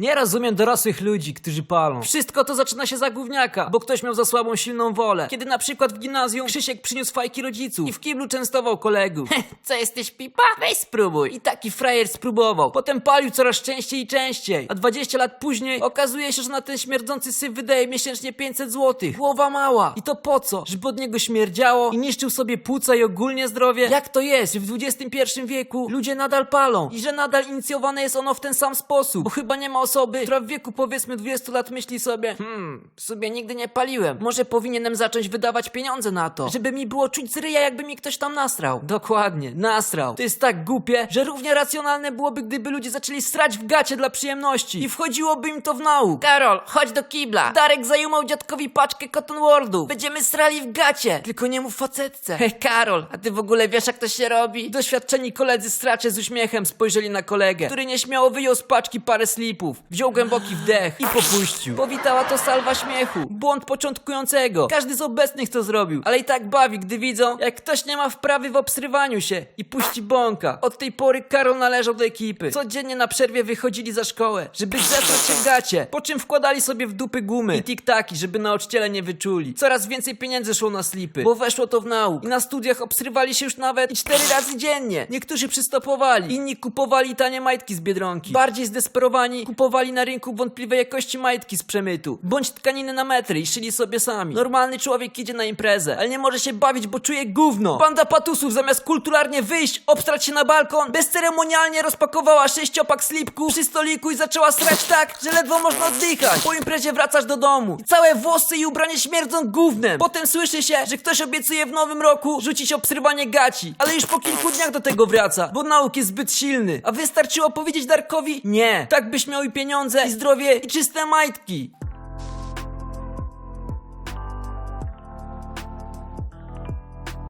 Nie rozumiem dorosłych ludzi, którzy palą. Wszystko to zaczyna się za gówniaka, bo ktoś miał za słabą, silną wolę. Kiedy na przykład w gimnazjum Krzysiek przyniósł fajki rodziców i w kiblu częstował kolegów. Co, jesteś pipa? Weź spróbuj. I taki frajer spróbował. Potem palił coraz częściej i częściej. A 20 lat później okazuje się, że na ten śmierdzący syf wydaje miesięcznie 500 zł. Głowa mała. I to po co? Żeby od niego śmierdziało i niszczył sobie płuca i ogólnie zdrowie? Jak to jest, że w XXI wieku ludzie nadal palą i że nadal inicjowane jest ono w ten sam sposób? Bo chyba nie ma osoby, która w wieku powiedzmy 20 lat myśli sobie Hmm, w sumie nigdy nie paliłem. Może powinienem zacząć wydawać pieniądze na to, żeby mi było czuć z ryja, jakby mi ktoś tam nasrał. Dokładnie, nasrał. To jest tak głupie, że równie racjonalne byłoby, gdyby ludzie zaczęli srać w gacie dla przyjemności i wchodziłoby im to w nauk. Karol, chodź do kibla. Darek zajumał dziadkowi paczkę Cotton Wordów. Będziemy srali w gacie. Tylko nie mów facetce. Hej, Karol, a ty w ogóle wiesz, jak to się robi? Doświadczeni koledzy stracze z uśmiechem spojrzeli na kolegę, który nieśmiało wyjął z paczki parę slipów. Wziął głęboki wdech i popuścił. Powitała to salwa śmiechu. Błąd początkującego. Każdy z obecnych to zrobił, ale i tak bawi, gdy widzą, jak ktoś nie ma wprawy w obsrywaniu się i puści bąka. Od tej pory Karol należał do ekipy. Codziennie na przerwie wychodzili za szkołę, żeby zesrać się gacie, po czym wkładali sobie w dupy gumy i tiktaki, żeby nauczyciele nie wyczuli. Coraz więcej pieniędzy szło na slipy, bo weszło to w nauk. I na studiach obsrywali się już nawet i cztery razy dziennie. Niektórzy przystopowali, inni kupowali tanie majtki z Biedronki. Bardziej zdesperowani na rynku wątpliwej jakości majtki z przemytu, bądź tkaniny na metry i szyli sobie sami. Normalny człowiek idzie na imprezę, ale nie może się bawić, bo czuje gówno. Banda patusów zamiast kulturalnie wyjść, obstrać się na balkon, bezceremonialnie rozpakowała sześciopak slipków przy stoliku i zaczęła srać tak, że ledwo można oddychać. Po imprezie wracasz do domu i całe włosy i ubranie śmierdzą gównem. Potem słyszy się, że ktoś obiecuje w nowym roku rzucić obsrywanie gaci, ale już po kilku dniach do tego wraca, bo nauk jest zbyt silny. A wystarczyło powiedzieć Darkowi nie. Tak byś miał i pieniądze, i zdrowie, i czyste majtki.